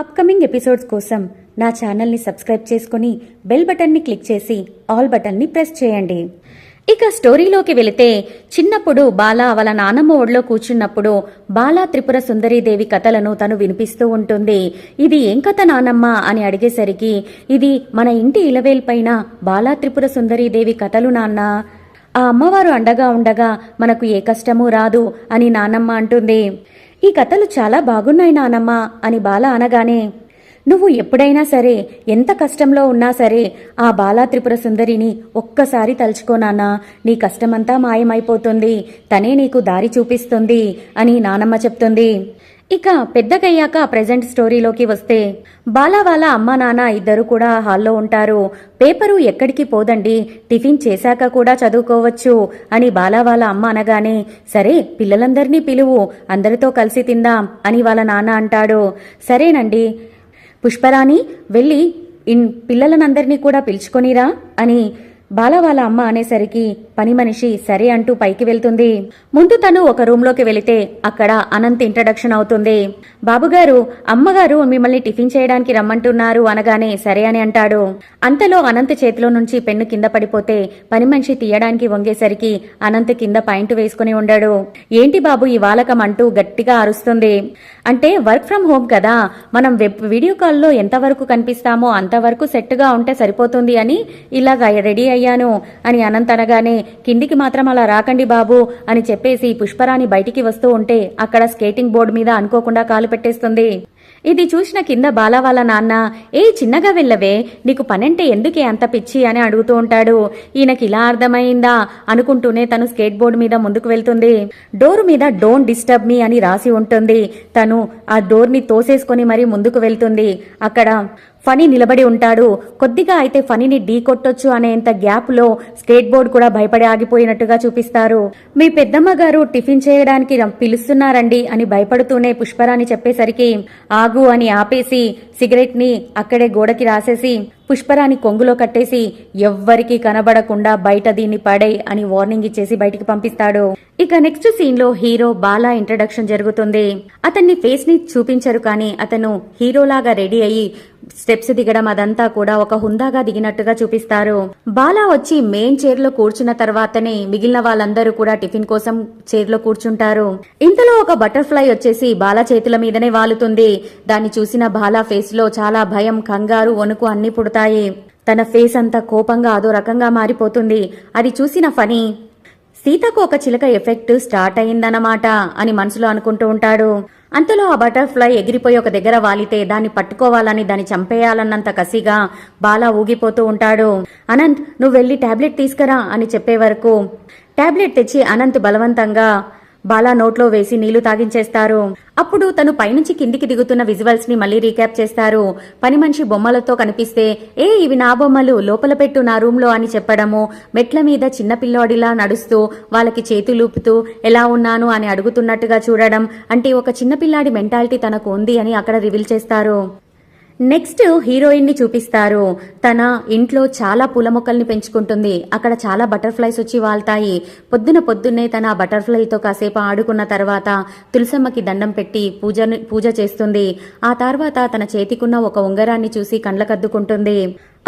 Upcoming episodes కోసం నా ఛానల్ని సబ్స్క్రైబ్ చేసుకుని బెల్ బటన్ని క్లిక్ చేసి ఆల్ బటన్ని ప్రెస్ చేయండి. ఇక స్టోరీలోకి వెళితే చిన్నప్పుడు బాల వాళ్ళ నానమ్మ ఒడిలో కూర్చున్నప్పుడు బాలా త్రిపుర సుందరీదేవి కథలను తను వినిపిస్తూ ఉంటుంది. ఇది ఏం కథ నానమ్మ అని అడిగేసరికి ఇది మన ఇంటి ఇలవేల్పైన బాలా త్రిపుర సుందరీదేవి కథలు నాన్న. ఆ అమ్మవారు అండగా ఉండగా మనకు ఏ కష్టమూ రాదు అని నానమ్మ అంటుంది. ఈ కథలు చాలా బాగున్నాయి నానమ్మ అని బాల అనగానే నువ్వు ఎప్పుడైనా సరే ఎంత కష్టంలో ఉన్నా సరే ఆ బాలా త్రిపుర సుందరిని ఒక్కసారి తలుచుకోనానా నీ కష్టమంతా మాయమైపోతుంది. తనే నీకు దారి చూపిస్తుంది అని నానమ్మ చెప్తుంది. ఇక పెద్దగయ్యాక ప్రెజెంట్ స్టోరీలోకి వస్తే బాలా వాళ్ళ అమ్మా నాన్న ఇద్దరు కూడా హాల్లో ఉంటారు. పేపరు ఎక్కడికి పోదండి? టిఫిన్ చేశాక కూడా చదువుకోవచ్చు అని బాలా వాళ్ళ అమ్మ అనగానే సరే పిల్లలందరినీ పిలువు అందరితో కలిసి తిందాం అని వాళ్ళ నాన్న అంటాడు. సరేనండి. పుష్పరాణి వెళ్ళి ఇన్ పిల్లలనందరినీ కూడా పిలుచుకొనిరా అని బాల వాళ్ళ అమ్మ అనేసరికి పని మనిషి సరే అంటూ పైకి వెళ్తుంది. ముందు తను ఒక రూమ్లోకి వెళితే అక్కడ అనంత్ ఇంట్రడక్షన్ అవుతుంది. బాబుగారు అమ్మగారు మిమ్మల్ని టిఫిన్ చేయడానికి రమ్మంటున్నారు అనగానే సరే అని అంటాడు. అంతలో అనంత్ చేతిలో నుంచి పెన్ను కింద పడిపోతే పని మనిషి తీయడానికి వంగేసరికి అనంత్ కింద పాయింట్ వేసుకుని ఉండాడు. ఏంటి బాబు ఈ వాలకం? అంటూ గట్టిగా అరుస్తుంది. అంటే వర్క్ ఫ్రం హోమ్ కదా. మనం వెబ్ వీడియో కాల్లో ఎంతవరకు కనిపిస్తామో అంతవరకు సెట్గా ఉంటే సరిపోతుంది అని ఇలాగా రెడీ అయ్యాను అని అనంతనగానే కిందికి మాత్రం అలా రాకండి బాబు అని చెప్పేసి పుష్పరాణి బయటికి వస్తూ ఉంటే అక్కడ స్కేటింగ్ బోర్డు మీద అనుకోకుండా కాలు పెట్టేస్తుంది. ఇది చూసిన కింద బాల వాళ్ళ నాన్న ఏ చిన్నగా వెళ్ళవే నీకు పనంటే ఎందుకే అంత పిచ్చి అని అడుగుతూ ఉంటాడు. ఈయనకి ఇలా అర్థమైందా అనుకుంటూనే తను స్కేట్ బోర్డు మీద ముందుకు వెళ్తుంది. డోర్ మీద డోంట్ డిస్టర్బ్ మీ అని రాసి ఉంటుంది. తను ఆ డోర్ని తోసేసుకొని మరీ ముందుకు వెళ్తుంది. అక్కడ ఫనీ నిలబడి ఉంటాడు. కొద్దిగా అయితే ఫనీని ఢీ కొట్టొచ్చు అనేంత గ్యాప్లో స్కేట్ బోర్డ్ కూడా భయపడి ఆగిపోయినట్టుగా చూపిస్తారు. మీ పెద్దమ్మ గారు టిఫిన్ చేయడానికి రం- పిలుస్తున్నారండి అని భయపడుతూనే పుష్పరాణి చెప్పేసరికి ఆగు అని ఆపేసి సిగరెట్ని అక్కడే గోడకి రాసేసి పుష్పరాణి కొంగులో కట్టేసి ఎవ్వరికీ కనబడకుండా బయట దీన్ని పడే అని వార్నింగ్ ఇచ్చేసి బయటికి పంపిస్తాడు. ఇక నెక్స్ట్ సీన్లో హీరో బాలా ఇంట్రడక్షన్ జరుగుతుంది. అతన్ని ఫేస్ని చూపించరు కానీ అతను హీరోలాగా రెడీ అయ్యి స్టెప్స్ దిగడం అదంతా కూడా ఒక హుందాగా దిగినట్టుగా చూపిస్తారు. బాలా వచ్చి మెయిన్ చైర్లో కూర్చున్న తర్వాతనే మిగిలిన వాళ్ళందరూ కూడా టిఫిన్ కోసం చైర్లో కూర్చుంటారు. ఇంతలో ఒక బటర్ఫ్లై వచ్చేసి బాలా చేతుల మీదనే వాలుతుంది. దాన్ని చూసిన బాలా ఫేస్లో చాలా భయం కంగారు వణుకు అన్ని పుడతాయి. తన ఫేస్ అంతా కోపంగా అదో రకంగా మారిపోతుంది. అది చూసిన ఫనీ సీతకు ఒక చిలక ఎఫెక్ట్ స్టార్ట్ అయిందన్నమాట అని మనసులో అనుకుంటూ ఉంటాడు. అంతలో ఆ బటర్ఫ్లై ఎగిరిపోయి ఒక దగ్గర వాలితే దాన్ని పట్టుకోవాలని దాన్ని చంపేయాలన్నంత కసిగా బాలా ఊగిపోతూ ఉంటాడు. అనంత్ నువ్వు వెళ్ళి టాబ్లెట్ తీసుకురా అని చెప్పే వరకు టాబ్లెట్ తెచ్చి అనంత్ బలవంతంగా బాలా నోట్లో వేసి నీళ్ళు తాగించేస్తారు. అప్పుడు తను పైనుంచి కిందికి దిగుతున్న విజువల్స్ని మళ్ళీ రీక్యాప్ చేస్తారు. పని మనిషి బొమ్మలతో కనిపిస్తే ఏ ఇవి నా బొమ్మలు లోపల పెట్టు నా రూమ్లో అని చెప్పడము మెట్ల మీద చిన్న పిల్లోడిలా నడుస్తూ వాళ్ళకి చేతులూపుతూ ఎలా ఉన్నాను? అని అడుగుతున్నట్టుగా చూడడం అంటే ఒక చిన్న పిల్లాడి మెంటాలిటీ తనకు ఉంది అని అక్కడ రివీల్ చేస్తారు. నెక్స్ట్ హీరోయిన్ని చూపిస్తారు. తన ఇంట్లో చాలా పూల మొక్కల్ని పెంచుకుంటుంది. అక్కడ చాలా బటర్ఫ్లైస్ వచ్చి వాళ్తాయి. పొద్దున పొద్దున్నే తన ఆ బటర్ఫ్లైతో కాసేపు ఆడుకున్న తర్వాత తులసమ్మకి దండం పెట్టి పూజ పూజ చేస్తుంది. ఆ తర్వాత తన చేతికున్న ఒక ఉంగరాన్ని చూసి కండ్లకద్దుకుంటుంది.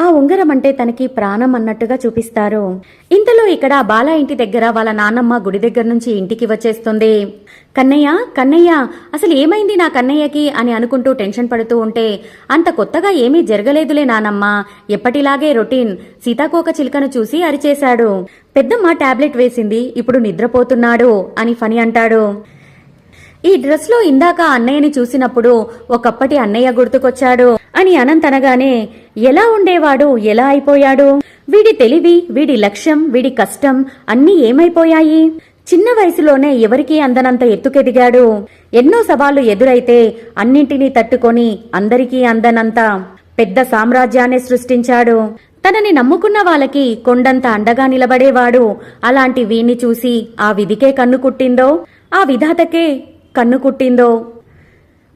ఆ ఉంగరం అంటే తనకి ప్రాణం అన్నట్టుగా చూపిస్తారు. ఇంతలో ఇక్కడ బాల ఇంటి దగ్గర వాళ్ళ నాన్నమ్మ గుడి దగ్గర నుంచి ఇంటికి వచ్చేస్తుంది. కన్నయ్య కన్నయ్య అసలు ఏమైంది నా కన్నయ్యకి? అని అనుకుంటూ టెన్షన్ పడుతూ ఉంటే అంత కొత్తగా ఏమీ జరగలేదులే నానమ్మ. ఎప్పటిలాగే రొటీన్. సీతాకోక చిలుకను చూసి అరిచేశాడు. పెద్దమ్మ టాబ్లెట్ వేసింది. ఇప్పుడు నిద్రపోతున్నాడు అని ఫని అంటాడు. ఈ డ్రెస్లో ఇందాక అన్నయ్యని చూసినప్పుడు ఒకప్పటి అన్నయ్య గుర్తుకొచ్చాడు. అని అనంత్ అనగానే ఎలా ఉండేవాడు? ఎలా అయిపోయాడు? వీడి తెలివి వీడి లక్ష్యం వీడి కష్టం అన్నీ ఏమైపోయాయి? చిన్న వయసులోనే ఎవరికీ అందనంత ఎత్తుకెదిగాడు. ఎన్నో సవాళ్ళు ఎదురైతే అన్నింటినీ తట్టుకొని అందరికీ అందనంత పెద్ద సామ్రాజ్యాన్ని సృష్టించాడు. తనని నమ్ముకున్న వాళ్ళకి కొండంత అండగా నిలబడేవాడు. అలాంటి వీణ్ణి చూసి ఆ విధికే కన్ను కుట్టిందో ఆ విధాతకే కన్ను కుట్టిందో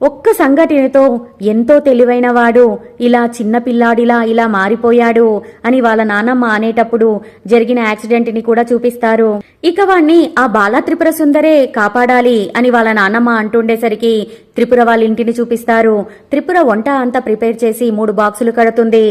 ఒక్క సంఘటనతో ఎంతో తెలివైనవాడు. ఇలా చిన్న పిల్లాడిలా ఇలా మారిపోయాడు అని వాళ్ళ నానమ్మ అనేటప్పుడు జరిగిన యాక్సిడెంట్ని కూడా చూపిస్తారు. ఇక వాణ్ణి ఆ బాలా త్రిపుర సుందరే కాపాడాలి అని వాళ్ళ నానమ్మ అంటుండేసరికి త్రిపుర వాళ్ళ ఇంటిని చూపిస్తారు. త్రిపుర వంట అంతా ప్రిపేర్ చేసి మూడు బాక్సులు కడుతుంది.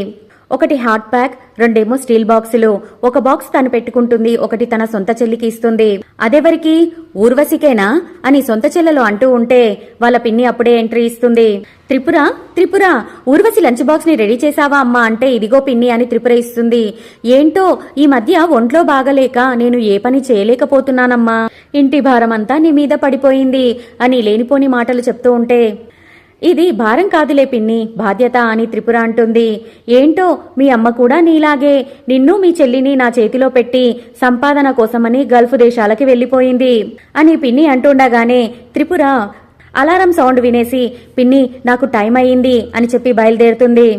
ఒకటి హాట్ ప్యాక్ రెండేమో స్టీల్ బాక్సులు. ఒక బాక్స్ తను పెట్టుకుంటుంది ఒకటి తన సొంత చెల్లికి ఇస్తుంది. అదెవరికి? ఊర్వశికేనా? అని సొంత చెల్లెలు అంటూ ఉంటే వాళ్ళ పిన్ని అప్పుడే ఎంట్రీ ఇస్తుంది. త్రిపుర త్రిపుర ఊర్వశి లంచ్ బాక్స్ని రెడీ చేశావా అమ్మా అంటే ఇదిగో పిన్ని అని త్రిపుర ఇస్తుంది. ఏంటో ఈ మధ్య ఒంట్లో బాగలేక నేను ఏ పని చేయలేకపోతున్నానమ్మా. ఇంటి భారం అంతా నీ మీద పడిపోయింది అని లేనిపోని మాటలు చెప్తూ ఉంటే ఇది భారం కాదులే పిన్ని బాధ్యత అని త్రిపుర అంటుంది. ఏంటో మీ అమ్మ కూడా నీలాగే. నిన్ను మీ చెల్లిని నా చేతిలో పెట్టి సంపాదన కోసమని గల్ఫ్ దేశాలకి వెళ్ళిపోయింది అని పిన్ని అంటుండగానే త్రిపుర అలారం సౌండ్ వినేసి పిన్ని నాకు టైం అయ్యింది అని చెప్పి బయలుదేరుతుంది.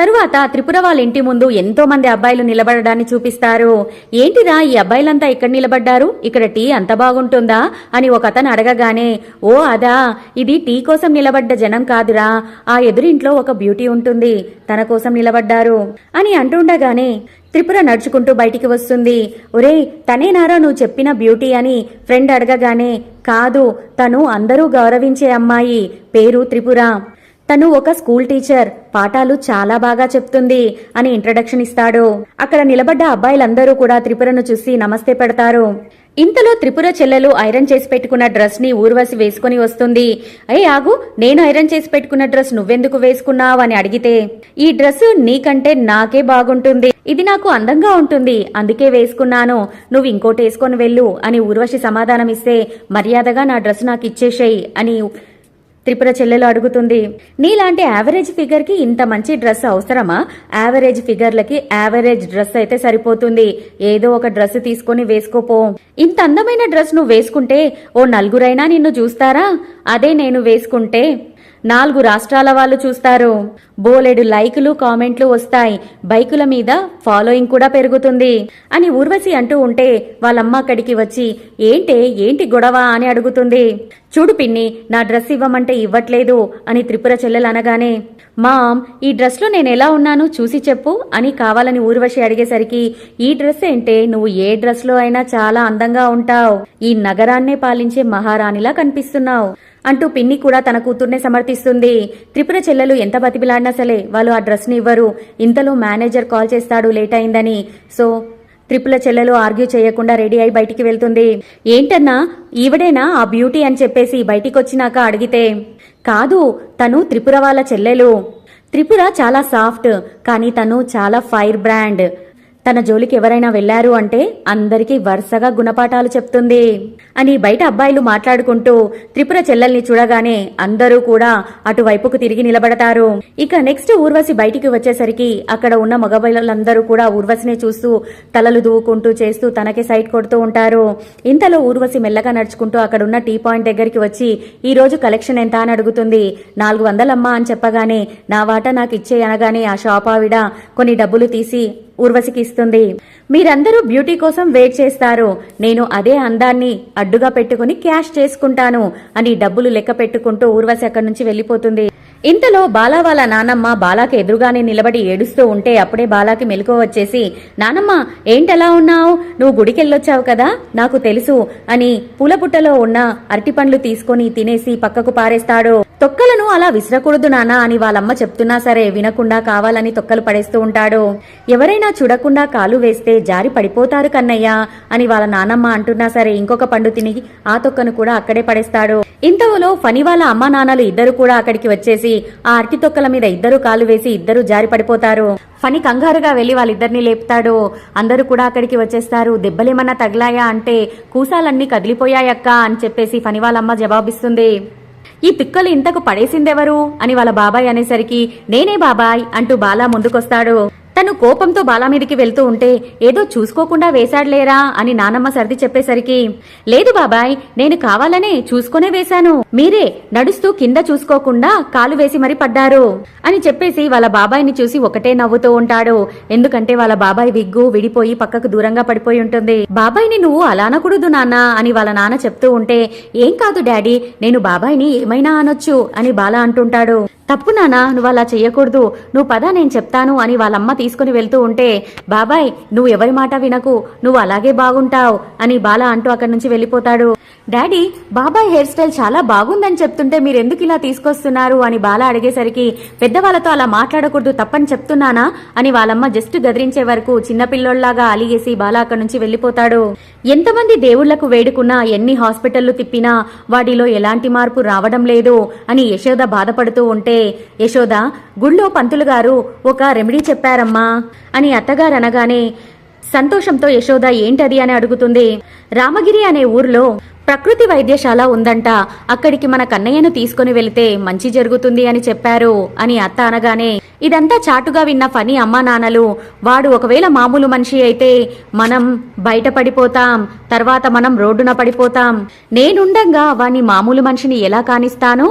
తరువాత త్రిపుర వాళ్ళ ఇంటి ముందు ఎంతో మంది అబ్బాయిలు నిలబడడాన్ని చూపిస్తారు. ఏంటిరా ఈ అబ్బాయిలంతా ఇక్కడ నిలబడ్డారు? ఇక్కడ టీ అంత బాగుంటుందా? అని ఒక అతను అడగగానే ఓ అదా ఇది టీ కోసం నిలబడ్డ జనం కాదురా. ఆ ఎదురింట్లో ఒక బ్యూటీ ఉంటుంది. తన కోసం నిలబడ్డారు. అని అంటుండగానే త్రిపుర నడుచుకుంటూ బయటికి వస్తుంది. ఒరే తనేనారా నువ్వు చెప్పిన బ్యూటీ అని ఫ్రెండ్ అడగగానే కాదు తను అందరూ గౌరవించే అమ్మాయి. పేరు త్రిపుర. తను ఒక స్కూల్ టీచర్. పాఠాలు చాలా బాగా చెప్తుంది అని ఇంట్రడక్షన్ ఇస్తాడు. అక్కడ నిలబడ్డ అబ్బాయిలందరూ కూడా త్రిపురను చూసి నమస్తే పెడతారు. ఇంతలో త్రిపుర చెల్లెలు ఐరన్ చేసి పెట్టుకున్న డ్రెస్ని ఊర్వశి వేసుకుని వస్తుంది. అయ్యే ఆగు నేను ఐరన్ చేసి పెట్టుకున్న డ్రెస్ నువ్వెందుకు వేసుకున్నావు అని అడిగితే ఈ డ్రెస్ నీకంటే నాకే బాగుంటుంది. ఇది నాకు అందంగా ఉంటుంది. అందుకే వేసుకున్నాను. నువ్వు ఇంకోటి వేసుకొని వెళ్ళు అని ఊర్వశి సమాధానం ఇస్తే మర్యాదగా నా డ్రెస్ నాకు ఇచ్చేసేయి అని త్రిపుర చెల్లెలు అడుగుతుంది నీలాంటి యావరేజ్ ఫిగర్కి ఇంత మంచి డ్రెస్ అవసరమా? యావరేజ్ ఫిగర్లకి యావరేజ్ డ్రెస్ అయితే సరిపోతుంది. ఏదో ఒక డ్రెస్ తీసుకొని వేసుకోపో. ఇంత అందమైన డ్రెస్ నువ్వు వేసుకుంటే ఓ నలుగురైనా నిన్ను చూస్తారా? అదే నేను వేసుకుంటే. నాలుగు రాష్ట్రాల వాళ్ళు చూస్తారు. బోలెడు లైకులు కామెంట్లు వస్తాయి. బైకుల మీద ఫాలోయింగ్ కూడా పెరుగుతుంది. అని ఊర్వశి అంటూ ఉంటే వాళ్ళమ్మ అక్కడికి వచ్చి ఏంటే ఏంటి గొడవ? అని అడుగుతుంది. చూడు పిన్ని నా డ్రెస్ ఇవ్వమంటే ఇవ్వట్లేదు అని త్రిపుర చెల్లెలు అనగానే మామ్ ఈ డ్రెస్లో నేను ఎలా ఉన్నాను చూసి చెప్పు అని కావాలని ఊర్వశి అడిగేసరికి ఈ డ్రెస్ ఏంటే నువ్వు ఏ డ్రెస్లో అయినా చాలా అందంగా ఉంటావు. ఈ నగరాన్నే పాలించే మహారాణిలా కనిపిస్తున్నావు. అంటూ పిన్ని కూడా తన కూతుర్నే సమర్థిస్తుంది. త్రిపుర చెల్లెలు ఎంత బతిబిలాడినా సరే వాళ్ళు ఆ డ్రెస్ని ఇవ్వరు. ఇంతలో మేనేజర్ కాల్ చేస్తాడు లేట్ అయిందని. సో త్రిపుల చెల్లెలు ఆర్గ్యూ చేయకుండా రెడీ అయి బయటికి వెళ్తుంది. ఏంటన్నా ఈవిడేనా ఆ బ్యూటీ అని చెప్పేసి బయటికి వచ్చినాక అడిగితే కాదు తను త్రిపుర వాళ్ళ చెల్లెలు. త్రిపుర చాలా సాఫ్ట్ కానీ తను చాలా ఫైర్ బ్రాండ్. తన జోలికి ఎవరైనా వెళ్ళారు అంటే అందరికీ వరుసగా గుణపాఠాలు చెప్తుంది అని బయట అబ్బాయిలు మాట్లాడుకుంటూ త్రిపుర చెల్లెల్ని చూడగానే అందరూ కూడా అటువైపుకు తిరిగి నిలబడతారు. ఇక నెక్స్ట్ ఊర్వశి బయటికి వచ్చేసరికి అక్కడ ఉన్న మగబిళ్ళందరూ కూడా ఊర్వశిని చూస్తూ తలలు దూవుకుంటూ చేస్తూ తనకే సైట్ కొడుతూ ఉంటారు. ఇంతలో ఊర్వశి మెల్లగా నడుచుకుంటూ అక్కడ ఉన్న టీ పాయింట్ దగ్గరికి వచ్చి ఈ రోజు కలెక్షన్ ఎంత? అని అడుగుతుంది. నాలుగు వందలమ్మా అని చెప్పగానే నా వాటా నాకు ఇచ్చే అనగానే ఆ షాప్ ఆవిడ కొన్ని డబ్బులు తీసి ఊర్వశికి ఇస్తుంది మీరందరూ బ్యూటీ కోసం వెయిట్ చేస్తారు. నేను అదే అందాన్ని అడ్డుగా పెట్టుకుని క్యాష్ చేసుకుంటాను అని డబ్బులు లెక్క పెట్టుకుంటూ ఊర్వశి అక్కడి నుంచి వెళ్ళిపోతుంది. ఇంతలో బాలా వాళ్ళ నానమ్మ బాలాకి ఎదురుగానే నిలబడి ఏడుస్తూ ఉంటే అప్పుడే బాలాకి మెలకు వచ్చేసి నానమ్మ ఏంటలా ఉన్నావు? నువ్వు గుడికెళ్ళొచ్చావు కదా? నాకు తెలుసు అని పూలపుట్టలో ఉన్న అరటిపండ్లు తీసుకొని తినేసి పక్కకు పారేస్తాడు. తొక్కలను అలా విసరకూడదు నానా అని వాళ్ళమ్మ చెప్తున్నా సరే వినకుండా కావాలని తొక్కలు పడేస్తూ ఉంటాడు. ఎవరైనా చూడకుండా కాలు వేస్తే జారి పడిపోతారు కన్నయ్య అని వాళ్ళ నానమ్మ అంటున్నా సరే ఇంకొక పండు తిని ఆ తొక్కను కూడా అక్కడే పడేస్తాడు. ఇంతలో ఫని వాళ్ళ అమ్మా నాన్నలు ఇద్దరు కూడా అక్కడికి వచ్చేసి ఆ అరటి తొక్కల మీద ఇద్దరు కాలు వేసి ఇద్దరు జారి పడిపోతారు. ఫని కంగారుగా వెళ్ళి వాళ్ళిద్దరిని లేపుతాడు. అందరూ కూడా అక్కడికి వచ్చేస్తారు. దెబ్బలేమన్నా తగిలాయా అంటే కూసాలన్నీ కదిలిపోయాయక్క అని చెప్పేసి ఫని వాళ్ళమ్మ జవాబిస్తుంది. ఈ తిక్కలు ఇంతకు పడేసిందెవరు? అని వాళ్ళ బాబాయ్ అనేసరికి నేనే బాబాయ్ అంటూ బాలా ముందుకొస్తాడు. తను కోపంతో బాలా మీదికి వెళ్తూ ఉంటే ఏదో చూసుకోకుండా వేశాడులేరా? అని నానమ్మ సర్ది చెప్పేసరికి లేదు బాబాయ్ నేను కావాలనే చూసుకునే వేశాను. మీరే నడుస్తూ కింద చూసుకోకుండా కాలు వేసి మరి పడ్డారు. అని చెప్పేసి వాళ్ళ బాబాయ్ని చూసి ఒకటే నవ్వుతూ ఉంటాడు. ఎందుకంటే వాళ్ళ బాబాయ్ విగ్గు విడిపోయి పక్కకు దూరంగా పడిపోయి ఉంటుంది. బాబాయ్ని నువ్వు అలా అనకూడదు నాన్న అని వాళ్ళ నాన్న చెప్తూ ఉంటే ఏం కాదు డాడీ నేను బాబాయ్ని ఏమైనా అనొచ్చు అని బాలా అంటుంటాడు. తప్పు నానా నువ్వు అలా చెయ్యకూడదు. నువ్వు పదా నేను చెప్తాను అని వాళ్ళమ్మ తీసుకుని వెళ్తూ ఉంటే బాబాయ్ నువ్వు ఎవరి మాట వినకు నువ్వు అలాగే బాగుంటావు అని బాల అంటూ అక్కడి నుంచి వెళ్ళిపోతాడు. డాడీ బాబాయ్ హెయిర్ స్టైల్ చాలా బాగుందని చెప్తుంటే మీరు ఎందుకు ఇలా తీసుకొస్తున్నారు అని బాల అడిగేసరికి పెద్దవాళ్ళతో అలా మాట్లాడకూడదు తప్పని చెప్తున్నానా అని వాళ్ళమ్మ జస్ట్ గదిరించే వరకు చిన్నపిల్లోళ్ళాగా అలిగేసి బాలా అక్కడి నుంచి వెళ్ళిపోతాడు. ఎంతమంది దేవుళ్ళకు వేడుకున్నా ఎన్ని హాస్పిటళ్ళు తిప్పినా వాటిలో ఎలాంటి మార్పు రావడం లేదు అని యశోద బాధపడుతూ ఉంటే యశోద గుళ్ళో పంతులు గారు ఒక రెమెడీ చెప్పారమ్మా అని అత్తగారు అనగానే సంతోషంతో యశోద ఏంటది అని అడుగుతుంది. రామగిరి అనే ఊర్లో ప్రకృతి వైద్యశాల ఉందంట. అక్కడికి మన కన్నయ్యను తీసుకుని వెళితే మంచి జరుగుతుంది అని చెప్పారు అని అత్త అనగానే ఇదంతా చాటుగా విన్న ఫనీ అమ్మా నాన్నలు. వాడు ఒకవేళ మామూలు మనిషి అయితే మనం బయట పడిపోతాం తర్వాత మనం రోడ్డున పడిపోతాం. నేనుండంగా వాణ్ణి మామూలు మనిషిని ఎలా కానిస్తాను?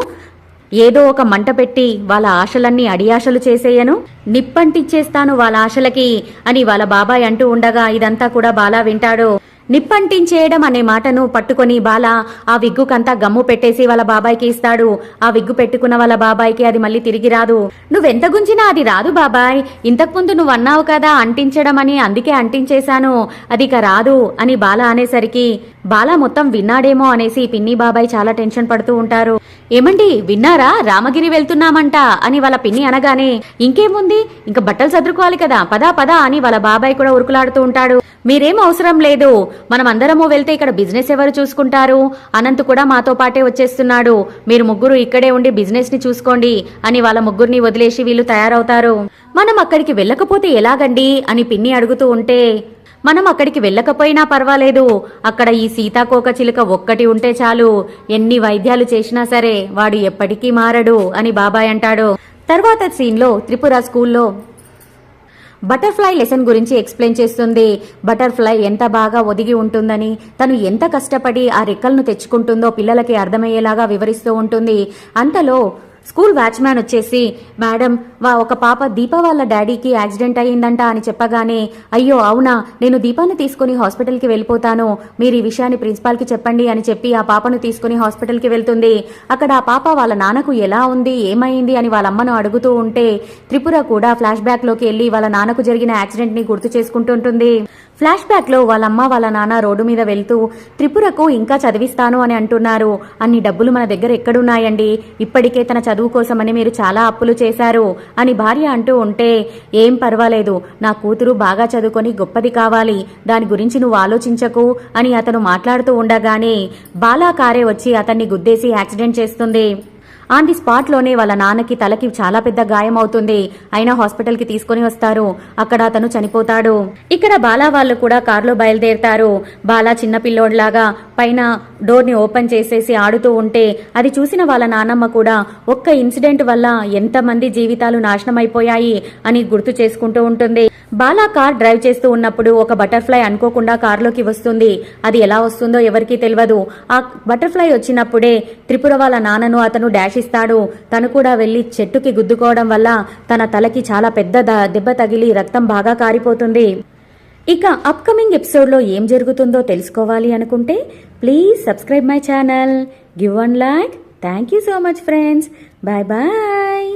ఏదో ఒక మంట పెట్టి వాళ్ళ ఆశలన్నీ అడియాశలు చేసేయను. నిప్పంటిచ్చేస్తాను వాళ్ళ ఆశలకి అని వాళ్ళ బాబాయ్ అంటూ ఉండగా ఇదంతా కూడా బాలా వింటాడు. నిప్పంటించేయడం అనే మాటను పట్టుకొని బాల ఆ విగ్గుకంతా గమ్ము పెట్టేసి వాళ్ళ బాబాయ్కి ఇస్తాడు. ఆ విగ్గు పెట్టుకున్న వాళ్ళ బాబాయ్కి అది మళ్ళీ తిరిగి రాదు. నువ్వెంత గుంజినా అది రాదు బాబాయ్. ఇంతకుముందు నువ్వు అన్నావు కదా అంటించడం అని అందుకే అంటించేశాను. అది ఇక రాదు అని బాల అనేసరికి బాల మొత్తం విన్నాడేమో అనేసి పిన్ని బాబాయ్ చాలా టెన్షన్ పడుతూ ఉంటారు. ఏమండి విన్నారా? రామగిరి వెళ్తున్నామంట అని వాళ్ళ పిన్ని అనగానే ఇంకేముంది? ఇంకా బట్టలు సర్దుకోవాలి కదా పదా పదా అని వాళ్ళ బాబాయ్ కూడా ఉరుకులాడుతూ ఉంటాడు. మీరేం అవసరం లేదు మనం అందరము వెళ్తే ఇక్కడ బిజినెస్ ఎవరు చూసుకుంటారు? అనంత్ కూడా మాతో పాటే వచ్చేస్తున్నాడు. మీరు ముగ్గురు ఇక్కడే ఉండి బిజినెస్ని చూసుకోండి అని వాళ్ళ ముగ్గురిని వదిలేసి వీళ్ళు తయారవుతారు. మనం అక్కడికి వెళ్ళకపోతే ఎలాగండి? అని పిన్ని అడుగుతూ ఉంటే మనం అక్కడికి వెళ్ళకపోయినా పర్వాలేదు. అక్కడ ఈ సీతాకోక చిలుక ఒక్కటి ఉంటే చాలు. ఎన్ని వైద్యాలు చేసినా సరే వాడు ఎప్పటికీ మారడు అని బాబాయ్ అంటాడు. తర్వాత సీన్లో త్రిపుర స్కూల్లో బటర్ఫ్లై లెసన్ గురించి ఎక్స్ప్లెయిన్ చేస్తుంది. బటర్ఫ్లై ఎంత బాగా ఒదిగి ఉంటుందని తను ఎంత కష్టపడి ఆ రెక్కలను తెచ్చుకుంటుందో పిల్లలకి అర్థమయ్యేలాగా వివరిస్తూ ఉంటుంది. అంతలో స్కూల్ వాచ్మ్యాన్ వచ్చేసి మేడం వా ఒక పాప దీప వాళ్ళ డాడీకి యాక్సిడెంట్ అయ్యిందంట అని చెప్పగానే అయ్యో అవునా? నేను దీపాన్ని తీసుకుని హాస్పిటల్కి వెళ్ళిపోతాను. మీరు ఈ విషయాన్ని ప్రిన్సిపాల్కి చెప్పండి అని చెప్పి ఆ పాపను తీసుకుని హాస్పిటల్కి వెళ్తుంది. అక్కడ ఆ పాప వాళ్ళ నాన్నకు ఎలా ఉంది? ఏమైంది? అని వాళ్ళ అమ్మను అడుగుతూ ఉంటే త్రిపుర కూడా ఫ్లాష్ బ్యాక్లోకి వెళ్ళి వాళ్ళ నాన్నకు జరిగిన యాక్సిడెంట్ని గుర్తు చేసుకుంటుంటుంది. ఫ్లాష్ బ్యాక్లో వాళ్ళమ్మ వాళ్ళ నాన్న రోడ్డు మీద వెళ్తూ త్రిపురకు ఇంకా చదివిస్తాను అని అంటున్నారు. అన్ని డబ్బులు మన దగ్గర ఎక్కడున్నాయండి? ఇప్పటికే తన చదువు కోసమని మీరు చాలా అప్పులు చేశారు అని భార్య అంటూ ఉంటే ఏం పర్వాలేదు. నా కూతురు బాగా చదువుకొని గొప్పది కావాలి. దాని గురించి నువ్వు ఆలోచించకు అని అతను మాట్లాడుతూ ఉండగానే బాలా కారే వచ్చి అతన్ని గుద్దేసి యాక్సిడెంట్ చేస్తుంది. ఆన్ ది స్పాట్లోనే వాళ్ళ నాన్నకి తలకి చాలా పెద్ద గాయం అవుతుంది అయినా హాస్పిటల్కి తీసుకుని వస్తారు. అక్కడ అతను చనిపోతాడు. ఇక్కడ బాలా వాళ్ళు కూడా కారులో బయలుదేరుతారు. బాలా చిన్న పిల్లోడ్లాగా పైన డోర్ని ఓపెన్ చేసేసి ఆడుతూ ఉంటే అది చూసిన వాళ్ళ నానమ్మ కూడా ఒక్క ఇన్సిడెంట్ వల్ల ఎంతమంది జీవితాలు నాశనం అయిపోయాయి అని గుర్తు చేసుకుంటూ ఉంటుంది. బాలా కార్ డ్రైవ్ చేస్తూ ఉన్నప్పుడు ఒక బటర్ఫ్లై అనుకోకుండా కారులోకి వస్తుంది. అది ఎలా వస్తుందో ఎవరికీ తెలియదు ఆ బటర్ఫ్లై వచ్చినప్పుడే త్రిపుర వాళ్ళ నాన్నను అతను డాష్ ఇస్తాడు తను కూడా వెళ్ళి చెట్టుకి గుద్దుకోవడం వల్ల తన తలకి చాలా పెద్ద దెబ్బ తగిలి రక్తం బాగా కారిపోతుంది. ఇక అప్కమింగ్ ఎపిసోడ్లో ఏం జరుగుతుందో తెలుసుకోవాలి అనుకుంటే please subscribe my channel give one like thank you so much friends bye bye